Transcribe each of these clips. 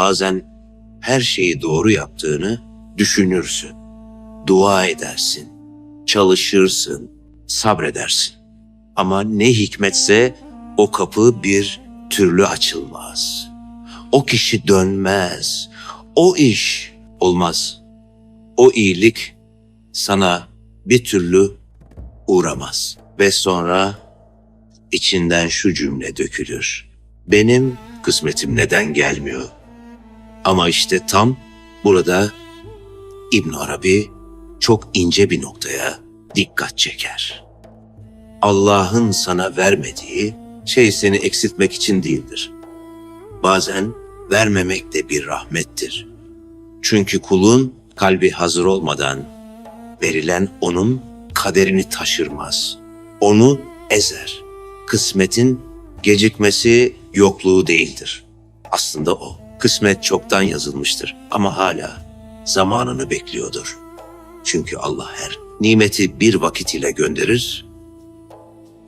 bazen her şeyi doğru yaptığını düşünürsün. Dua edersin, çalışırsın, sabredersin. Ama ne hikmetse o kapı bir türlü açılmaz. O kişi dönmez. O iş olmaz. O iyilik sana bir türlü uğramaz. Ve sonra içinden şu cümle dökülür. Benim kısmetim neden gelmiyor? Ama işte tam burada İbn Arabi çok ince bir noktaya dikkat çeker. Allah'ın sana vermediği şey seni eksiltmek için değildir. Bazen vermemek de bir rahmettir. Çünkü kulun kalbi hazır olmadan verilen onun kaderini taşırmaz. Onu ezer. Kısmetin gecikmesi yokluğu değildir. Aslında o. Kısmet çoktan yazılmıştır ama hala zamanını bekliyordur. Çünkü Allah her nimeti bir vakit ile gönderir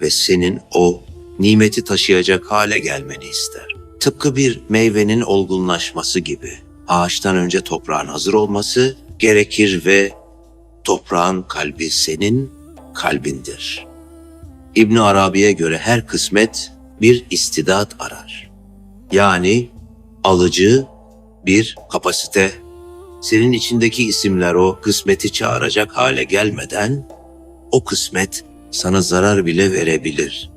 ve senin o nimeti taşıyacak hale gelmeni ister. Tıpkı bir meyvenin olgunlaşması gibi ağaçtan önce toprağın hazır olması gerekir ve toprağın kalbi senin kalbindir. İbn Arabi'ye göre her kısmet bir istidat arar. Yani alıcı bir kapasite. Senin içindeki isimler o kısmeti çağıracak hale gelmeden o kısmet sana zarar bile verebilir.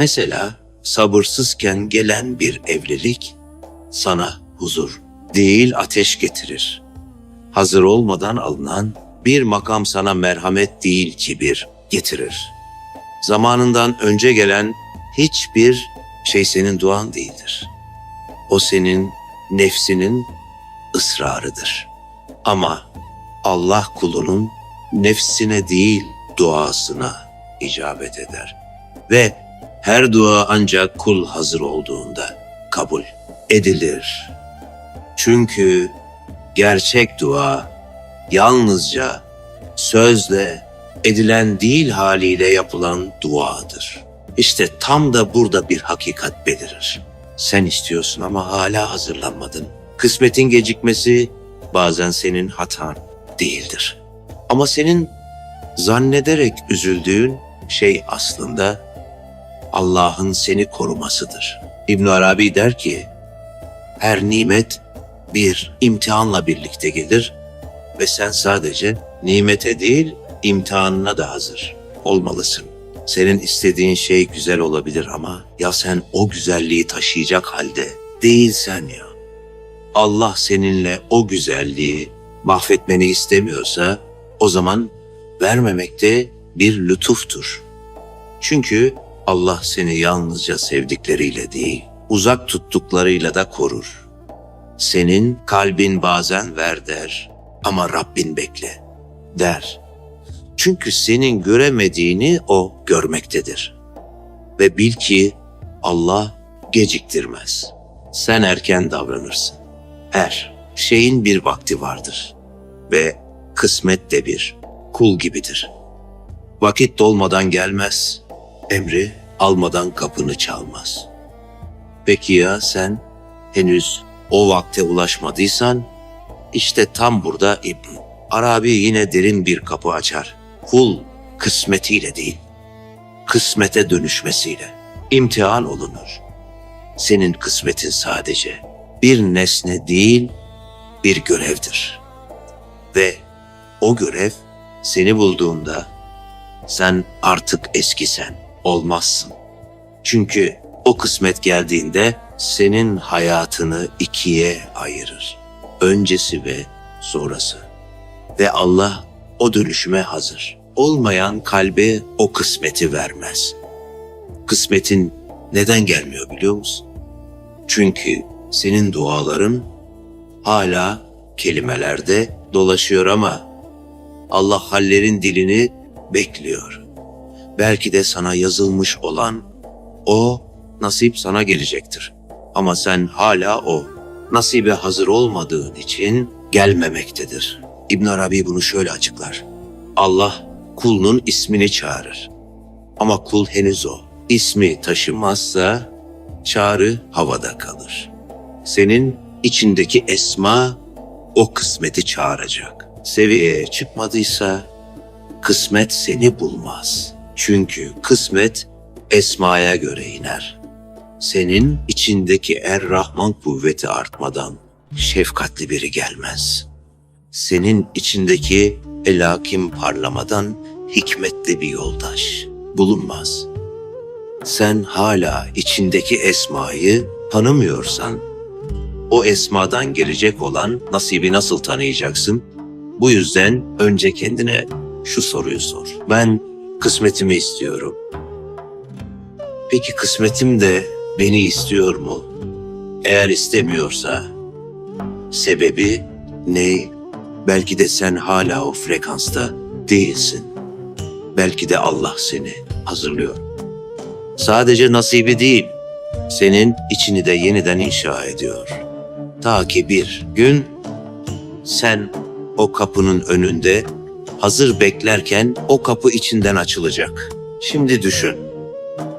Mesela sabırsızken gelen bir evlilik sana huzur değil ateş getirir. Hazır olmadan alınan bir makam sana merhamet değil kibir getirir. Zamanından önce gelen hiçbir şey senin duan değildir. O senin nefsinin ısrarıdır. Ama Allah kulunun nefsine değil duasına icabet eder. Ve her dua ancak kul hazır olduğunda kabul edilir. Çünkü gerçek dua yalnızca sözle edilen değil haliyle yapılan duadır. İşte tam da burada bir hakikat belirir. Sen istiyorsun ama hala hazırlanmadın. Kısmetin gecikmesi bazen senin hatan değildir. Ama senin zannederek üzüldüğün şey aslında Allah'ın seni korumasıdır. İbn Arabi der ki, her nimet bir imtihanla birlikte gelir ve sen sadece nimete değil imtihanına da hazır olmalısın. Senin istediğin şey güzel olabilir ama ya sen o güzelliği taşıyacak halde değilsen ya. Allah seninle o güzelliği mahvetmeni istemiyorsa o zaman vermemek de bir lütuftur. Çünkü Allah seni yalnızca sevdikleriyle değil, uzak tuttuklarıyla da korur. Senin kalbin bazen ver der ama Rabbin bekle der. Çünkü senin göremediğini o görmektedir. Ve bil ki Allah geciktirmez. Sen erken davranırsın. Her şeyin bir vakti vardır. Ve kısmet de bir kul gibidir. Vakit dolmadan gelmez. Emri almadan kapını çalmaz. Peki ya sen henüz o vakte ulaşmadıysan işte tam burada İbn Arabi yine derin bir kapı açar. Kul kısmetiyle değil, kısmete dönüşmesiyle imtihan olunur. Senin kısmetin sadece bir nesne değil, bir görevdir. Ve o görev seni bulduğunda sen artık eskisen olmazsın. Çünkü o kısmet geldiğinde senin hayatını ikiye ayırır. Öncesi ve sonrası. Ve Allah o dönüşüme hazır. Olmayan kalbe o kısmeti vermez. Kısmetin neden gelmiyor biliyor musun? Çünkü senin duaların hala kelimelerde dolaşıyor ama Allah hallerin dilini bekliyor. Belki de sana yazılmış olan o nasip sana gelecektir. Ama sen hala o nasibe hazır olmadığın için gelmemektedir. İbn Arabi bunu şöyle açıklar. Allah kulunun ismini çağırır. Ama kul henüz o. İsmi taşımazsa çağrı havada kalır. Senin içindeki esma o kısmeti çağıracak. Seviyeye çıkmadıysa kısmet seni bulmaz. Çünkü kısmet esmaya göre iner. Senin içindeki er Rahman kuvveti artmadan şefkatli biri gelmez. Senin içindeki elakim parlamadan hikmetli bir yoldaş bulunmaz. Sen hala içindeki esmayı tanımıyorsan, o esmadan gelecek olan nasibi nasıl tanıyacaksın? Bu yüzden önce kendine şu soruyu sor. Ben kısmetimi istiyorum. Peki kısmetim de beni istiyor mu? Eğer istemiyorsa sebebi ne? Belki de sen hala o frekansta değilsin. Belki de Allah seni hazırlıyor. Sadece nasibi değil, senin içini de yeniden inşa ediyor. Ta ki bir gün sen o kapının önünde hazır beklerken o kapı içinden açılacak. Şimdi düşün.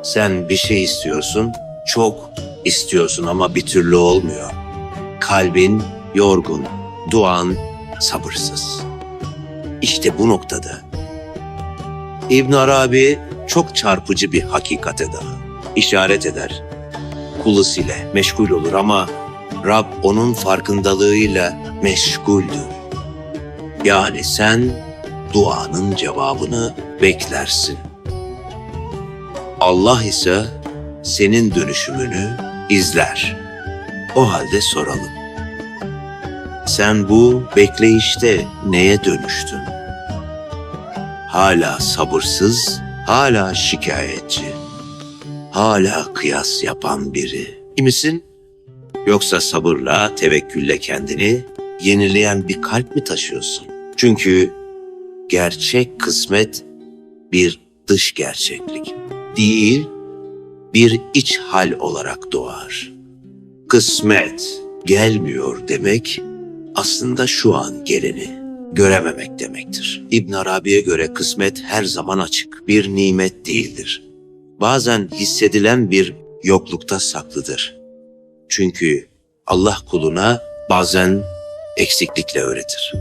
Sen bir şey istiyorsun, çok istiyorsun ama bir türlü olmuyor. Kalbin yorgun, duan sabırsız. İşte bu noktada İbn Arabi çok çarpıcı bir hakikate daha işaret eder. Kulus ile meşgul olur ama Rab onun farkındalığıyla meşguldür. Yani sen duanın cevabını beklersin. Allah ise senin dönüşümünü izler. O halde soralım. Sen bu bekleyişte neye dönüştün? Hala sabırsız, hala şikayetçi, hala kıyas yapan biri. Kimisin? Yoksa sabırla, tevekkülle kendini yenileyen bir kalp mi taşıyorsun? Çünkü gerçek kısmet bir dış gerçeklik değil, bir iç hal olarak doğar. Kısmet gelmiyor demek aslında şu an geleni görememek demektir. İbn Arabi'ye göre kısmet her zaman açık, bir nimet değildir. Bazen hissedilen bir yoklukta saklıdır. Çünkü Allah kuluna bazen eksiklikle öğretir.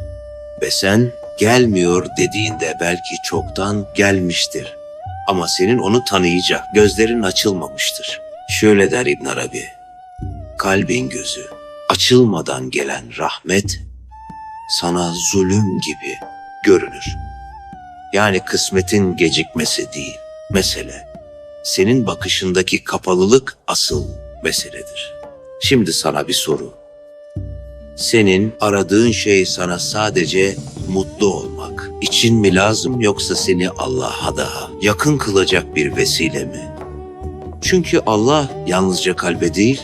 Ve sen gelmiyor dediğinde belki çoktan gelmiştir. Ama senin onu tanıyacak gözlerin açılmamıştır. Şöyle der İbn Arabi, kalbin gözü açılmadan gelen rahmet sana zulüm gibi görünür. Yani kısmetin gecikmesi değil, mesele. Senin bakışındaki kapalılık asıl meseledir. Şimdi sana bir soru. Senin aradığın şey sana sadece mutlu olmak için mi lazım yoksa seni Allah'a daha yakın kılacak bir vesile mi? Çünkü Allah yalnızca kalbe değil,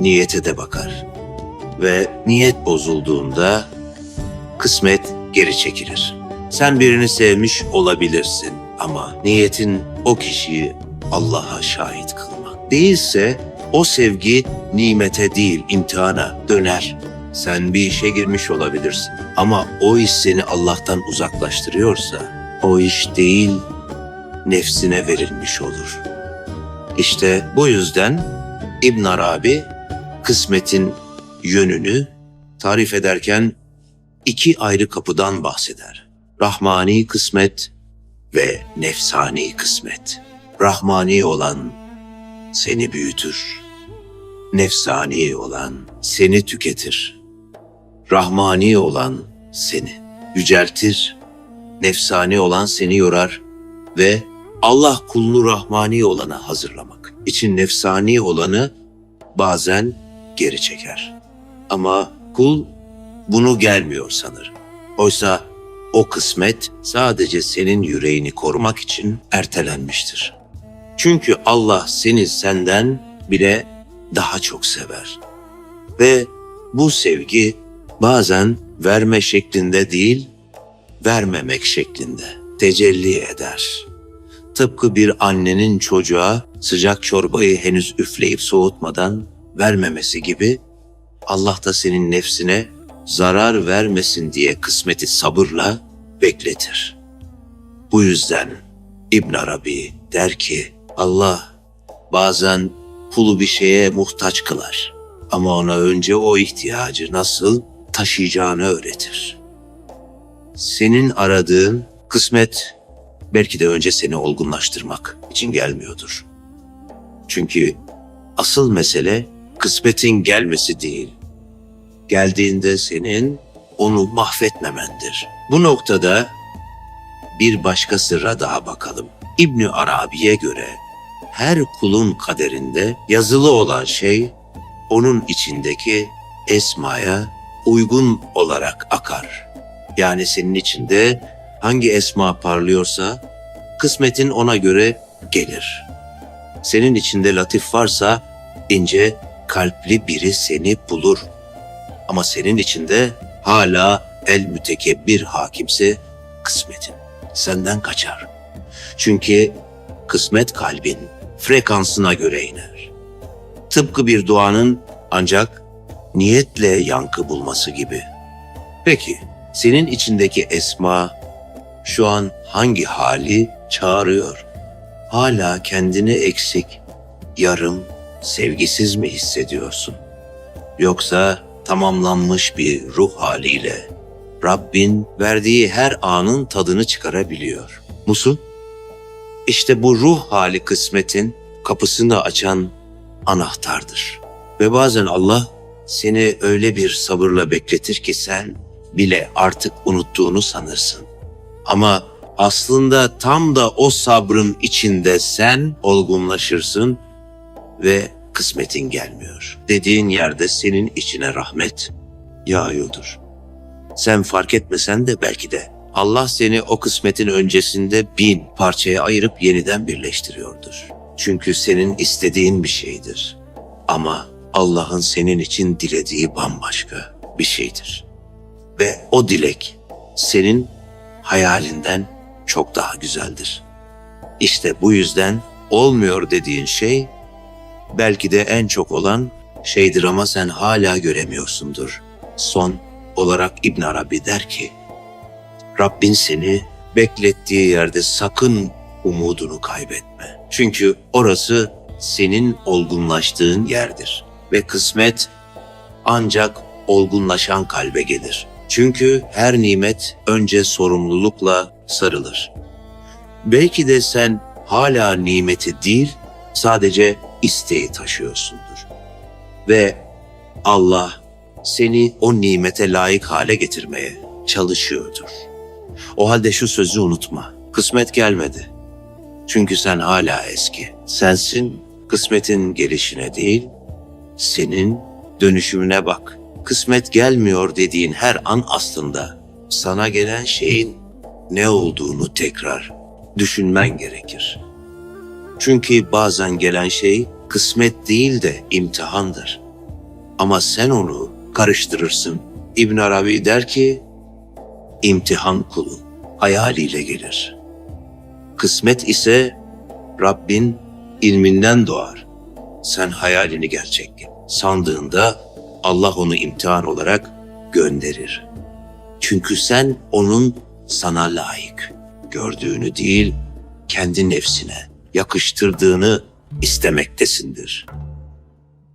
niyete de bakar. Ve niyet bozulduğunda kısmet geri çekilir. Sen birini sevmiş olabilirsin ama niyetin o kişiyi Allah'a şahit kılmak. Değilse o sevgi nimete değil imtihana döner. Sen bir işe girmiş olabilirsin ama o iş seni Allah'tan uzaklaştırıyorsa o iş değil nefsine verilmiş olur. İşte bu yüzden İbn Arabi kısmetin yönünü tarif ederken iki ayrı kapıdan bahseder. Rahmani kısmet ve nefsani kısmet. Rahmani olan seni büyütür. Nefsani olan seni tüketir. Rahmani olan seni yüceltir. Nefsani olan seni yorar ve Allah kulunu rahmani olana hazırlamak için nefsani olanı bazen geri çeker. Ama kul bunu gelmiyor sanır. Oysa o kısmet sadece senin yüreğini korumak için ertelenmiştir. Çünkü Allah seni senden bile daha çok sever. Ve bu sevgi bazen verme şeklinde değil, vermemek şeklinde tecelli eder. Tıpkı bir annenin çocuğa sıcak çorbayı henüz üfleyip soğutmadan vermemesi gibi Allah da senin nefsine zarar vermesin diye kısmeti sabırla bekletir. Bu yüzden İbn Arabi der ki Allah bazen kulu bir şeye muhtaç kılar Ama ona önce o ihtiyacı nasıl taşıyacağını öğretir. Senin aradığın kısmet belki de önce seni olgunlaştırmak için gelmiyordur. Çünkü asıl mesele kısmetin gelmesi değil. Geldiğinde senin onu mahvetmemendir. Bu noktada bir başka sırra daha bakalım. İbni Arabi'ye göre her kulun kaderinde yazılı olan şey onun içindeki esmaya uygun olarak akar. Yani senin içinde hangi esma parlıyorsa kısmetin ona göre gelir. Senin içinde latif varsa ince kalpli biri seni bulur. Ama senin içinde hala el mütekebbir hakimse kısmetin senden kaçar. Çünkü kısmet kalbin frekansına göre iner. Tıpkı bir duanın ancak niyetle yankı bulması gibi. Peki senin içindeki esma şu an hangi hali çağırıyor? Hala kendini eksik, yarım, sevgisiz mi hissediyorsun? Yoksa tamamlanmış bir ruh haliyle Rabbin verdiği her anın tadını çıkarabiliyor musun? İşte bu ruh hali kısmetin kapısını açan anahtardır. Ve bazen Allah seni öyle bir sabırla bekletir ki sen bile artık unuttuğunu sanırsın. Ama aslında tam da o sabrın içinde sen olgunlaşırsın ve kısmetin gelmiyor. Dediğin yerde senin içine rahmet yağıyordur. Sen fark etmesen de belki de Allah seni o kısmetin öncesinde bin parçaya ayırıp yeniden birleştiriyordur. Çünkü senin istediğin bir şeydir. Ama Allah'ın senin için dilediği bambaşka bir şeydir. Ve o dilek senin hayalinden çok daha güzeldir. İşte bu yüzden olmuyor dediğin şey belki de en çok olan şeydir ama sen hala göremiyorsundur. Son olarak İbn Arabi der ki, Rabbin seni beklettiği yerde sakın umudunu kaybetme. Çünkü orası senin olgunlaştığın yerdir. Ve kısmet ancak olgunlaşan kalbe gelir. Çünkü her nimet önce sorumlulukla sarılır. Belki de sen hala nimeti değil, sadece isteği taşıyorsundur. Ve Allah seni o nimete layık hale getirmeye çalışıyordur. O halde şu sözü unutma. Kısmet gelmedi. Çünkü sen hala eski. Sensin kısmetin gelişine değil, senin dönüşümüne bak. Kısmet gelmiyor dediğin her an aslında sana gelen şeyin ne olduğunu tekrar düşünmen gerekir. Çünkü bazen gelen şey kısmet değil de imtihandır. Ama sen onu karıştırırsın. İbn Arabi der ki, imtihan kulu hayaliyle gelir. Kısmet ise Rabbin ilminden doğar. Sen hayalini gerçek sandığında Allah onu imtihan olarak gönderir. Çünkü sen onun sana layık gördüğünü değil, kendi nefsine yakıştırdığını istemektesindir.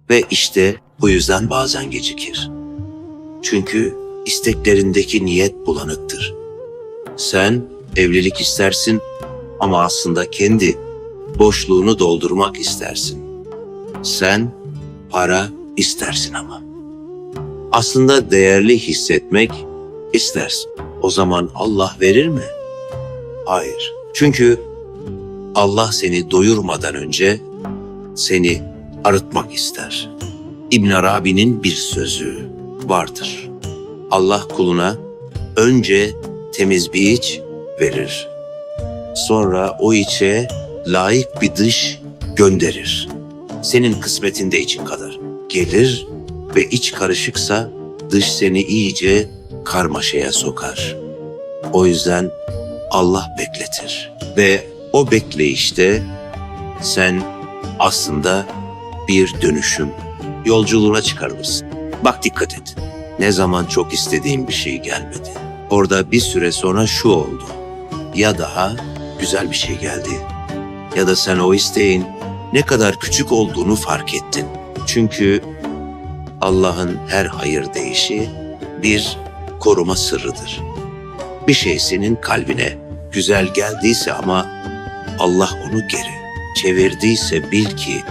Ve işte bu yüzden bazen gecikir. Çünkü isteklerindeki niyet bulanıktır. Sen evlilik istersin ama aslında kendi boşluğunu doldurmak istersin. Sen para istersin ama. Aslında değerli hissetmek istersin. O zaman Allah verir mi? Hayır. Çünkü Allah seni doyurmadan önce seni arıtmak ister. İbn Arabi'nin bir sözü vardır. Allah kuluna önce temiz bir iç verir. Sonra o içe layık bir dış gönderir. Senin kısmetinde için kadar. Gelir ve iç karışıksa dış seni iyice karmaşaya sokar. O yüzden Allah bekletir. Ve o bekleyişte sen aslında bir dönüşüm yolculuğuna çıkarılırsın. Bak dikkat et. Ne zaman çok istediğin bir şey gelmedi. Orada bir süre sonra şu oldu. Ya daha güzel bir şey geldi. Ya da sen o isteğin ne kadar küçük olduğunu fark ettin. Çünkü Allah'ın her hayır deyişi bir koruma sırrıdır. Bir şey senin kalbine güzel geldiyse ama Allah onu geri çevirdiyse bil ki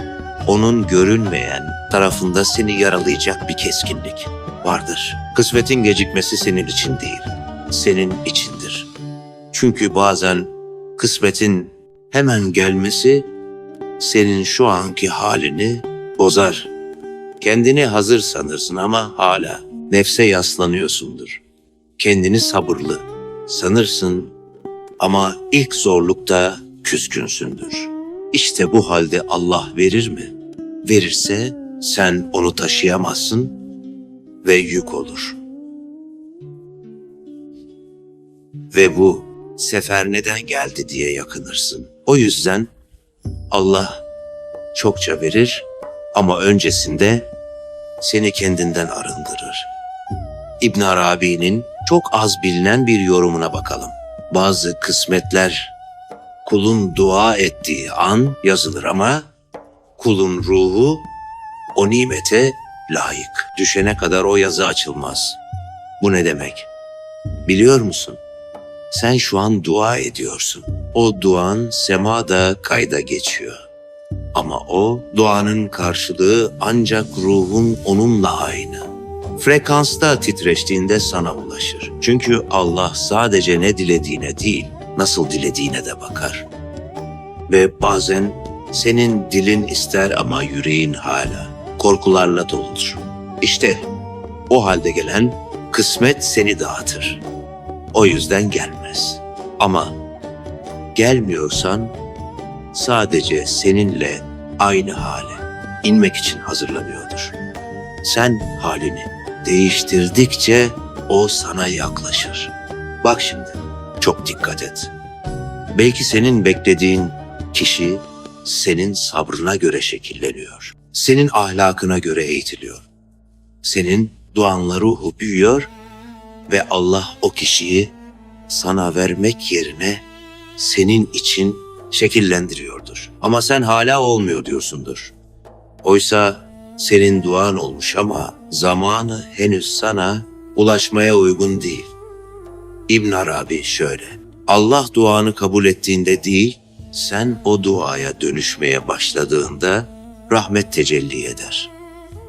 onun görünmeyen tarafında seni yaralayacak bir keskinlik vardır. Kısmetin gecikmesi senin için değil, senin içindir. Çünkü bazen kısmetin hemen gelmesi senin şu anki halini bozar. Kendini hazır sanırsın ama hala nefse yaslanıyorsundur. Kendini sabırlı sanırsın ama ilk zorlukta küskünsündür. İşte bu halde Allah verir mi? Verirse sen onu taşıyamazsın ve yük olur. Ve bu sefer neden geldi diye yakınırsın. O yüzden Allah çokça verir ama öncesinde seni kendinden arındırır. İbn Arabi'nin çok az bilinen bir yorumuna bakalım. Bazı kısmetler kulun dua ettiği an yazılır ama kulun ruhu o nimete layık. Düşene kadar o yazı açılmaz. Bu ne demek? Biliyor musun? Sen şu an dua ediyorsun. O duan semada kayda geçiyor. Ama o duanın karşılığı ancak ruhun onunla aynı. Frekansta titreştiğinde sana ulaşır. Çünkü Allah sadece ne dilediğine değil, nasıl dilediğine de bakar. Ve bazen senin dilin ister ama yüreğin hala korkularla doludur. İşte o halde gelen kısmet seni dağıtır. O yüzden gelmez. Ama gelmiyorsan sadece seninle aynı hale inmek için hazırlanıyordur. Sen halini değiştirdikçe o sana yaklaşır. Bak şimdi, çok dikkat et. Belki senin beklediğin kişi senin sabrına göre şekilleniyor. Senin ahlakına göre eğitiliyor. Senin duanla ruhu büyüyor ve Allah o kişiyi sana vermek yerine senin için şekillendiriyordur. Ama sen hala olmuyor diyorsundur. Oysa senin duan olmuş ama zamanı henüz sana ulaşmaya uygun değil. İbn Arabi şöyle. Allah duanı kabul ettiğinde değil, sen o duaya dönüşmeye başladığında rahmet tecelli eder.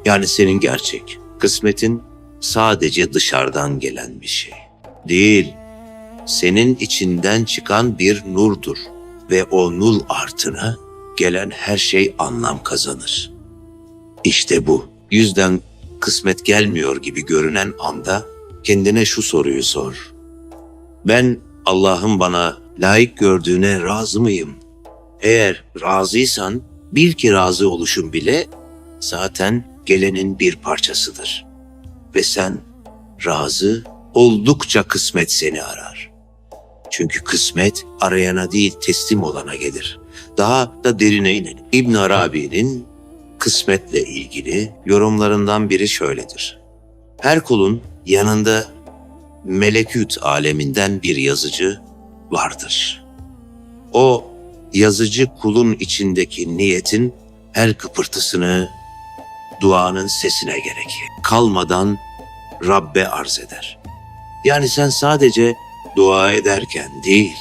Yani senin gerçek, kısmetin sadece dışarıdan gelen bir şey. Değil, senin içinden çıkan bir nurdur ve o nur artına gelen her şey anlam kazanır. İşte bu. Yüzden kısmet gelmiyor gibi görünen anda kendine şu soruyu sor. Ben Allah'ın bana layık gördüğüne razı mıyım? Eğer razıysan bil ki razı oluşun bile zaten gelenin bir parçasıdır. Ve sen razı oldukça kısmet seni arar. Çünkü kısmet arayana değil teslim olana gelir. Daha da derine inelim. İbn Arabi'nin kısmetle ilgili yorumlarından biri şöyledir. Her kulun yanında melekut aleminden bir yazıcı vardır. O yazıcı kulun içindeki niyetin her kıpırtısını duanın sesine gerek kalmadan Rabbe arz eder. Yani sen sadece dua ederken değil,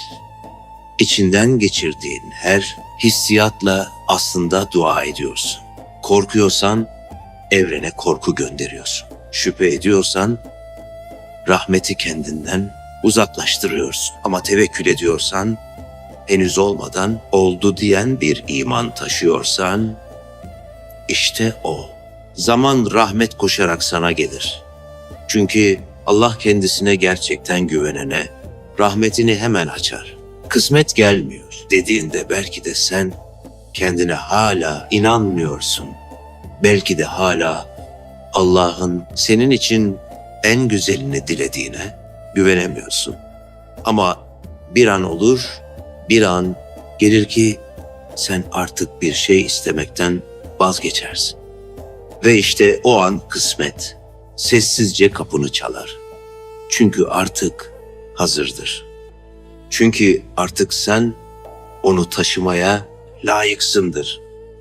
içinden geçirdiğin her hissiyatla aslında dua ediyorsun. Korkuyorsan evrene korku gönderiyorsun. Şüphe ediyorsan rahmeti kendinden uzaklaştırıyorsun. Ama tevekkül ediyorsan henüz olmadan oldu diyen bir iman taşıyorsan işte o. Zaman rahmet koşarak sana gelir. Çünkü Allah kendisine gerçekten güvenene rahmetini hemen açar. Kısmet gelmiyor dediğinde belki de sen kendine hala inanmıyorsun. Belki de hala Allah'ın senin için en güzelini dilediğine güvenemiyorsun. Ama bir an olur, bir an gelir ki sen artık bir şey istemekten vazgeçersin. Ve işte o an kısmet sessizce kapını çalar. Çünkü artık hazırdır. Çünkü artık sen onu taşımaya layıksındır.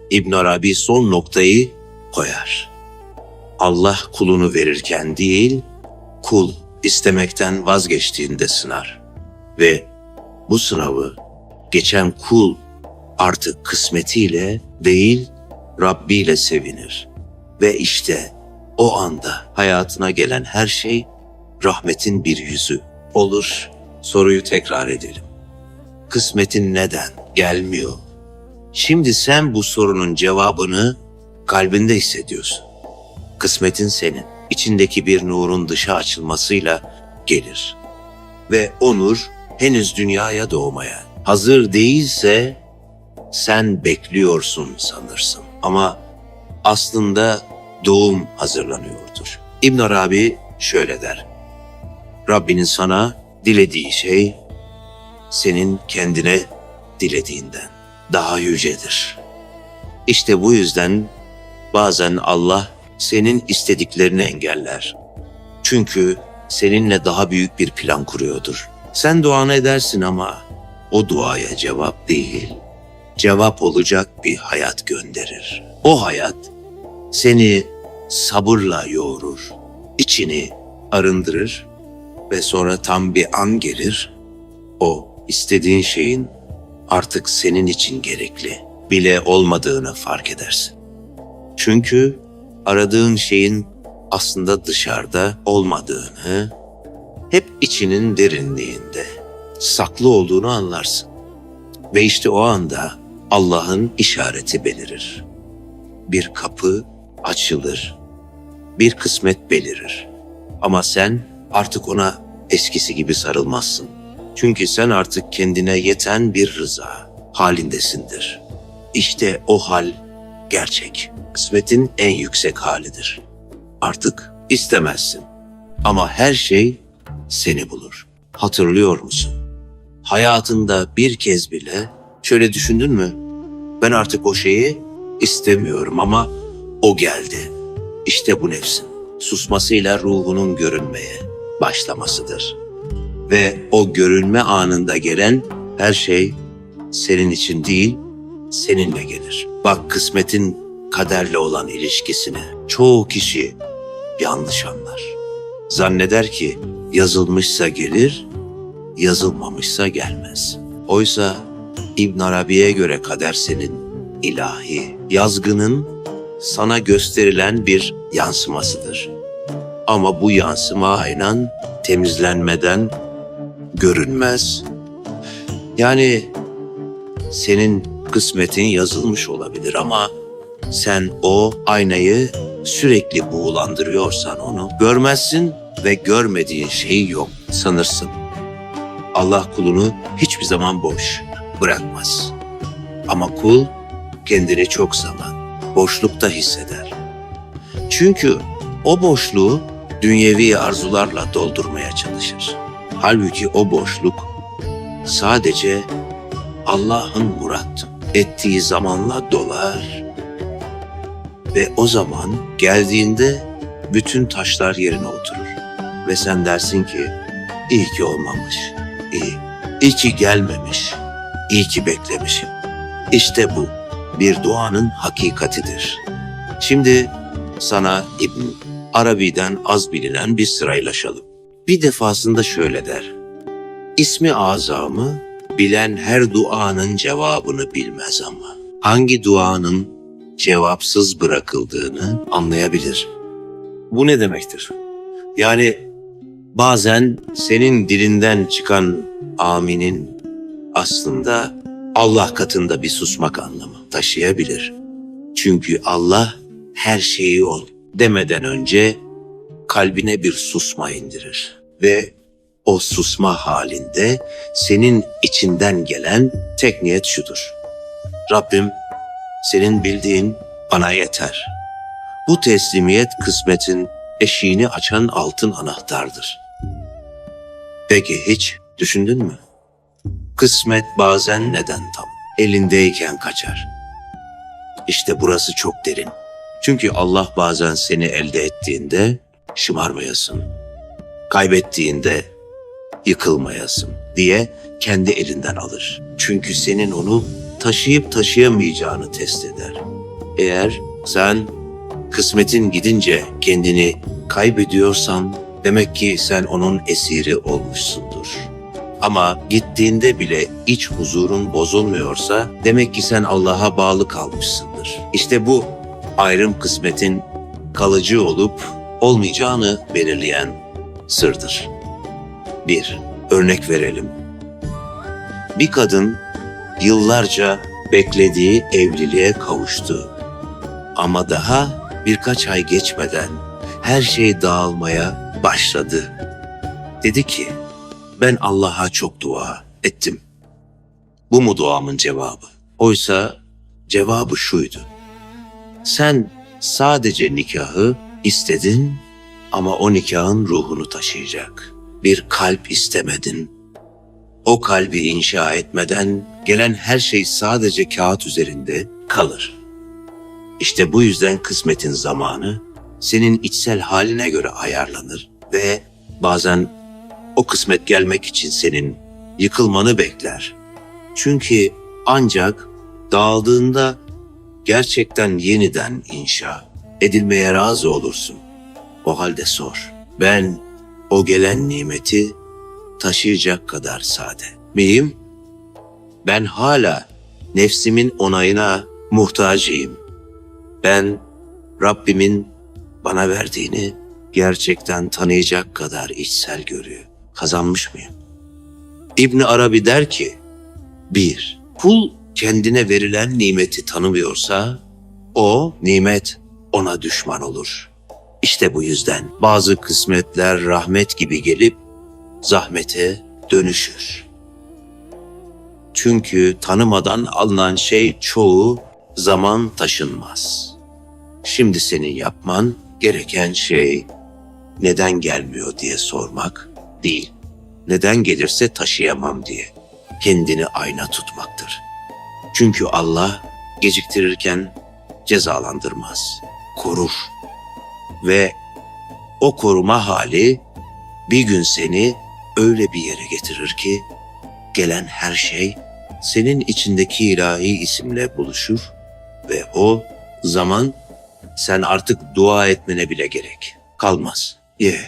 İbn Arabi son noktayı koyar. Allah kulunu verirken değil, kul istemekten vazgeçtiğinde sınar. Ve bu sınavı geçen kul artık kısmetiyle değil Rabbi ile sevinir. Ve işte o anda hayatına gelen her şey rahmetin bir yüzü olur. Soruyu tekrar edelim. Kısmetin neden gelmiyor? Şimdi sen bu sorunun cevabını kalbinde hissediyorsun. Kısmetin senin. İçindeki bir nurun dışa açılmasıyla gelir. Ve o nur henüz dünyaya doğmaya hazır değilse sen bekliyorsun sanırsın. Ama aslında doğum hazırlanıyordur. İbn Arabi şöyle der. Rabbinin sana dilediği şey senin kendine dilediğinden daha yücedir. İşte bu yüzden bazen Allah senin istediklerini engeller. Çünkü seninle daha büyük bir plan kuruyordur. Sen duanı edersin ama o duaya cevap değil, cevap olacak bir hayat gönderir. O hayat seni sabırla yoğurur, içini arındırır ve sonra tam bir an gelir, o istediğin şeyin artık senin için gerekli bile olmadığını fark edersin. Çünkü aradığın şeyin aslında dışarıda olmadığını, hep içinin derinliğinde saklı olduğunu anlarsın. Ve işte o anda Allah'ın işareti belirir. Bir kapı açılır, bir kısmet belirir. Ama sen artık ona eskisi gibi sarılmazsın. Çünkü sen artık kendine yeten bir rıza halindesindir. İşte o hal gerçek. Kısmetin en yüksek halidir. Artık istemezsin. Ama her şey seni bulur. Hatırlıyor musun? Hayatında bir kez bile şöyle düşündün mü? Ben artık o şeyi istemiyorum ama o geldi. İşte bu nefsin susmasıyla ruhunun görünmeye başlamasıdır. Ve o görünme anında gelen her şey senin için değil, seninle gelir. Bak kısmetin kaderle olan ilişkisini çoğu kişi yanlış anlar. Zanneder ki yazılmışsa gelir, yazılmamışsa gelmez. Oysa İbn Arabi'ye göre kader senin ilahi, yazgının sana gösterilen bir yansımasıdır. Ama bu yansıma aynen temizlenmeden görünmez. Yani senin kısmetin yazılmış olabilir ama sen o aynayı sürekli buğulandırıyorsan onu görmezsin ve görmediğin şey yok sanırsın. Allah kulunu hiçbir zaman boş bırakmaz. Ama kul kendini çok zaman boşlukta hisseder. Çünkü o boşluğu dünyevi arzularla doldurmaya çalışır. Halbuki o boşluk sadece Allah'ın murat ettiği zamanla dolar. Ve o zaman geldiğinde bütün taşlar yerine oturur. Ve sen dersin ki iyi ki olmamış, iyi, iyi ki gelmemiş, iyi ki beklemişim. İşte bu bir duanın hakikatidir. Şimdi sana İbn Arabi'den az bilinen bir sıraylaşalım. Bir defasında şöyle der. İsmi azamı bilen her duanın cevabını bilmez ama. Hangi duanın cevapsız bırakıldığını anlayabilir. Bu ne demektir? Yani bazen senin dilinden çıkan aminin aslında Allah katında bir susmak anlamı taşıyabilir. Çünkü Allah her şeyi ol demeden önce kalbine bir susma indirir ve o susma halinde senin içinden gelen tek niyet şudur. Rabbim senin bildiğin bana yeter. Bu teslimiyet kısmetin eşiğini açan altın anahtardır. Peki hiç düşündün mü? Kısmet bazen neden tam? Elindeyken kaçar. İşte burası çok derin. Çünkü Allah bazen seni elde ettiğinde şımarmayasın. Kaybettiğinde yıkılmayasın diye kendi elinden alır. Çünkü senin onu taşıyıp taşıyamayacağını test eder. Eğer sen kısmetin gidince kendini kaybediyorsan demek ki sen onun esiri olmuşsundur. Ama gittiğinde bile iç huzurun bozulmuyorsa demek ki sen Allah'a bağlı kalmışsındır. İşte bu ayrım kısmetin kalıcı olup olmayacağını belirleyen sırdır. 1. Örnek verelim. Bir kadın yıllarca beklediği evliliğe kavuştu. Ama daha birkaç ay geçmeden her şey dağılmaya başladı. Dedi ki, ben Allah'a çok dua ettim. Bu mu duamın cevabı? Oysa cevabı şuydu. Sen sadece nikahı istedin ama o nikahın ruhunu taşıyacak. Bir kalp istemedin. O kalbi inşa etmeden gelen her şey sadece kağıt üzerinde kalır. İşte bu yüzden kısmetin zamanı senin içsel haline göre ayarlanır ve bazen o kısmet gelmek için senin yıkılmanı bekler. Çünkü ancak dağıldığında gerçekten yeniden inşa edilmeye razı olursun. O halde sor. Ben o gelen nimeti taşıyacak kadar sade miyim? Ben hala nefsimin onayına muhtacıyım. Ben Rabbimin bana verdiğini gerçekten tanıyacak kadar içsel görüyor. Kazanmış mıyım? İbni Arabi der ki, bir, kul kendine verilen nimeti tanımıyorsa, o nimet ona düşman olur. İşte bu yüzden bazı kısmetler rahmet gibi gelip zahmete dönüşür. Çünkü tanımadan alınan şey çoğu zaman taşınmaz. Şimdi senin yapman gereken şey neden gelmiyor diye sormak değil. Neden gelirse taşıyamam diye kendini ayna tutmaktır. Çünkü Allah geciktirirken cezalandırmaz, korur. Ve o koruma hali bir gün seni öyle bir yere getirir ki gelen her şey senin içindeki ilahi isimle buluşur ve o zaman sen artık dua etmene bile gerek kalmaz. Ye,